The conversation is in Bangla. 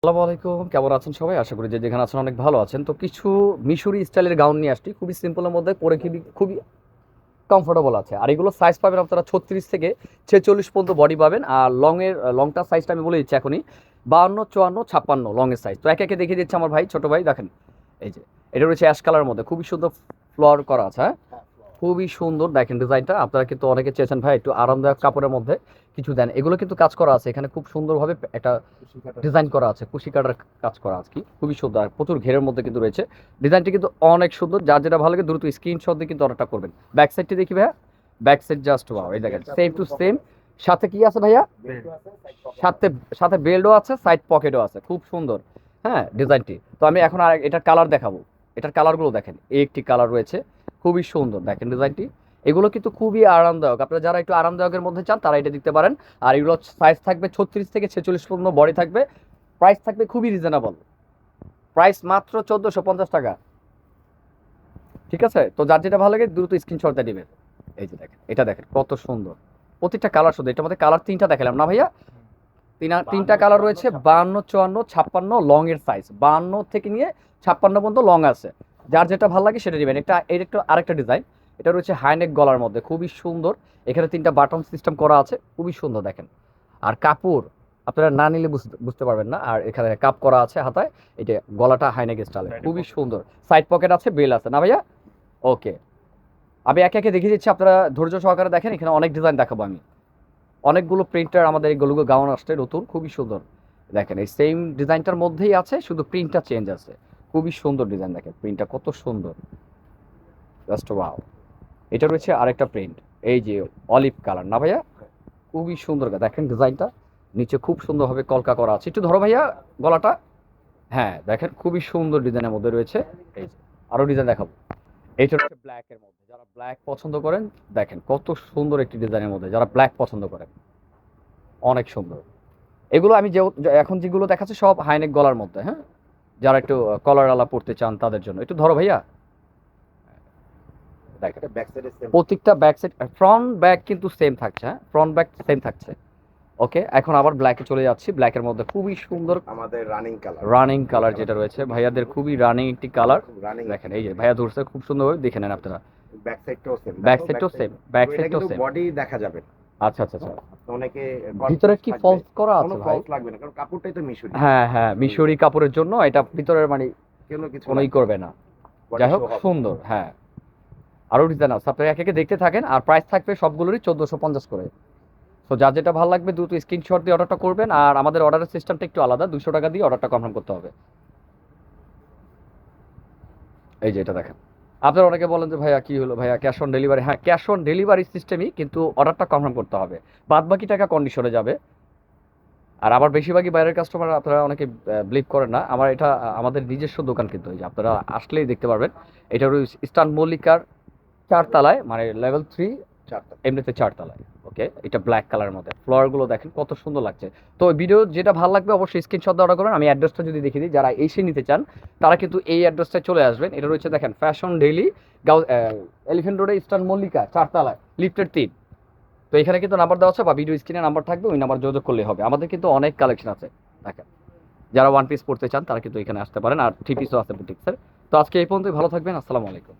আসসালামু আলাইকুম, কেমন আছেন সবাই? আশা করি যে যেখানে আছেন অনেক ভালো আছেন। তো কিছু মিশরি স্টাইলের গাউন নিয়ে আসছি। খুবই সিম্পলের মধ্যে, পরে খুবই খুবই কমফোর্টেবল আছে। আর এগুলো সাইজ পাবেন আপনারা ছত্রিশ থেকে ছেচল্লিশ পর্যন্ত বডি পাবেন। আর লংয়ের লংটার সাইজটা আমি বলে দিচ্ছি এখনই। বাহান্ন, চুয়ান্ন, ছাপ্পান্ন লংয়ের সাইজ তো একে একে দেখিয়ে দিচ্ছে আমার ভাই, ছোট ভাই। দেখেন, এই যে, এটা রয়েছে অ্যাশ কালার মধ্যে। খুবই সুন্দর ফ্লোর করা আছে হ্যাঁ? খুবই সুন্দর। দেখেন ডিজাইনটা আপনারা কিন্তু অনেকে চেয়েছেন ভাই একটু আরামদায়ক কাপড়ের মধ্যে কিছু দেন। এগুলো কিন্তু কাজ করা আছে। এখানে খুব সুন্দরভাবে একটা ডিজাইন করা আছে। কুশি কাটার কাজ করা আছে কি? খুবই সুন্দর। প্রচুর ঘেরের মধ্যে কিন্তু রয়েছে। ডিজাইনটি কিন্তু অনেক সুন্দর। যার যেটা ভালো লাগে দ্রুত স্ক্রিনশট দিয়ে কিন্তু অর্ডারটা করবেন। ব্যাক সাইডটি দেখি ভাইয়া। ব্যাক সাইড জাস্ট ওয়াও এই দেখেন সেম টু সেম সাথে কি আছে ভাইয়া? সাথে সাথে বেল্টও আছে সাইড পকেটও আছে। খুব সুন্দর। হ্যাঁ ডিজাইনটি। তো আমি এখন আর এটার কালার দেখাবো। এটার কালারগুলো দেখেন। এই একটি কালার রয়েছে। খুবই সুন্দর। দেখেন ডিজাইনটি এগুলো কিন্তু খুবই আরামদায়ক। আপনারা যারা একটু আরামদায়কের মধ্যে চান তারা এটা দিতে পারেন। আর এগুলো সাইজ থাকবে ছত্রিশ থেকে ছেচল্লিশ পর্যন্ত বডি থাকবে। প্রাইস থাকবে খুবই রিজনেবল প্রাইস মাত্র চোদ্দোশো পঞ্চাশ টাকা। ঠিক আছে? তো যার যেটা ভালো লাগে দ্রুত স্ক্রিনশটটা দিবেন। এই যে দেখেন এটা দেখেন কত সুন্দর। প্রত্যেকটা কালার সুন্দর এটার মধ্যে কালার তিনটা দেখালাম না ভাইয়া? তিনা তিনটা কালার রয়েছে বাহান্ন চুয়ান্ন ছাপ্পান্ন লং এর সাইজ বাহান্ন থেকে নিয়ে ছাপ্পান্ন পর্যন্ত লং আছে। যার যেটা ভালো লাগে সেটা দিবেন। এটা এর একটু আরেকটা ডিজাইন এটা রয়েছে হাইনেক গলার মধ্যে খুবই সুন্দর। এখানে তিনটা বাটন সিস্টেম করা আছে খুবই সুন্দর দেখেন। আর কাপড় আপনারা না নিলে বুঝতে পারবেন না। আর এখানে কাপ করা আছে হাতায় এটা গলাটা হাইনেক স্টাইলে খুবই সুন্দর। সাইড পকেট আছে বেল আছে। না ভাইয়া? ওকে আমি একে একে দেখিয়ে দিচ্ছি আপনারা ধৈর্য সহকারে দেখেন এখানে অনেক ডিজাইন দেখাবো আমি। অনেকগুলো প্রিন্টার আমাদের এইগুলো গাউন আসছে নতুন খুবই সুন্দর। দেখেন এই সেম ডিজাইনটার মধ্যেই আছে শুধু প্রিন্টটা চেঞ্জ আছে। খুবই সুন্দর ডিজাইন দেখেন প্রিন্টটা কত সুন্দর। জাস্ট ওয়াও এটা রয়েছে আরেকটা প্রিন্ট এই যে অলিভ কালার না ভাইয়া? খুবই সুন্দর দেখেন ডিজাইনটা নিচে খুব সুন্দরভাবে কলকা করা আছে। একটু ধরো ভাইয়া গলাটা। হ্যাঁ দেখেন খুবই সুন্দর ডিজাইনের মধ্যে রয়েছে। এই যে আরও ডিজাইন দেখাবো। এইটা হচ্ছে ব্ল্যাকের মধ্যে। যারা ব্ল্যাক পছন্দ করেন, দেখেন কত সুন্দর একটি ডিজাইনের মধ্যে। যারা ব্ল্যাক পছন্দ করেন, অনেক সুন্দর। এগুলো আমি যে- এখন যেগুলো দেখাচ্ছি সব হাইনেক গলার মধ্যে হ্যাঁ? যারা একটু কলার আলা পড়তে চান তাদের জন্য। একটু ধরো ভাইয়া। প্রত্যেকটা ব্যাক সাইড ফ্রন্ট ব্যাক কিন্তু সেম থাকছে হ্যাঁ? ফ্রন্ট ব্যাক সেম থাকছে। ওকে এখন আবার ব্ল্যাকে চলে যাচ্ছি। ব্ল্যাকের মধ্যে খুবই সুন্দর আমাদের রানিং কালার রানিং কালার যেটা রয়েছে। ভাইয়াদের খুবই রানিং একটি কালার দেখেন এই যে ভাইয়া ধরছে খুব সুন্দরভাবে দেখে নেন আপনারা। ব্যাক সাইডটাও সেম ব্যাক সাইডটাও সেম ব্যাক সাইডটাও সেম বডি দেখা যাবে। আচ্ছা আচ্ছা আচ্ছা। অনেকে ভিতরে কি ফলস করা আছে ভাই? ফলস লাগবে না কারণ কাপড়টাই তো মিশুরি। হ্যাঁ হ্যাঁ মিশরি কাপড়ের জন্য এটা ভিতরের মানে কোনো কিছু কোনোই করবে না। যাই হোক সুন্দর হ্যাঁ। আরও ডিজাইন আছে। আপনারা এক একে দেখতে থাকেন আর প্রাইস থাকবে সবগুলোরই চোদ্দোশো পঞ্চাশ করে। তো যার যেটা ভালো লাগবে দ্রুত স্ক্রিনশট দিয়ে অর্ডারটা করবেন। আর আমাদের অর্ডারের সিস্টেমটা একটু আলাদা দুশো টাকা দিয়ে অর্ডারটা কনফার্ম করতে হবে। এই যে এটা দেখেন। আপনারা অনেকে বলেন যে ভাইয়া কি হলো? ভাইয়া ক্যাশ অন ডেলিভারি হ্যাঁ ক্যাশ অন ডেলিভারি সিস্টেমই কিন্তু অর্ডারটা কনফার্ম করতে হবে। বাদ বাকি টাকা কন্ডিশনে যাবে? আর আবার বেশিরভাগই বাইরের কাস্টমার আপনারা অনেকে বিলিভ করেন না। আমার এটা আমাদের নিজস্ব দোকান কিন্তু হয়েছে যে আপনারা আসলেই দেখতে পারবেন। এটা হলো ইস্টান মল্লিকার চারতলায় মানে লেভেল থ্রি চারতলা। এমনিতে চারতলায়। ওকে এটা ব্ল্যাক কালারের মধ্যে। ফ্লোয়ারগুলো দেখেন কত সুন্দর লাগছে। তো ভিডিও যেটা ভালো লাগবে অবশ্যই স্ক্রিনশট অর্ডার করবেন, আমি অ্যাড্রেসটা যদি দেখিয়ে দিই, যারা এসে নিতে চান, তারা কিন্তু এই অ্যাড্রেসটায় চলে আসবেন। এটা রয়েছে দেখেন ফ্যাশন ডেইলি গাউ এলিফেন্ট রোডে ইস্টার্ন মল্লিকা চারতলায় লিফটের তিন। তো এখানে কিন্তু নাম্বার দেওয়া আছে বা ভিডিও স্ক্রিনে নাম্বার থাকবে, ওই নাম্বার যোগাযোগ করলে হবে। আমাদের কিন্তু অনেক কালেকশন আছে, দেখেন। যারা ওয়ান পিস পড়তে চান, তারা কিন্তু এখানে আসতে পারেন। আর থ্রি পিসও আছে বুটিক্সের তো আজকে এই পর্যন্তই, ভালো থাকবেন, আসসালামু আলাইকুম।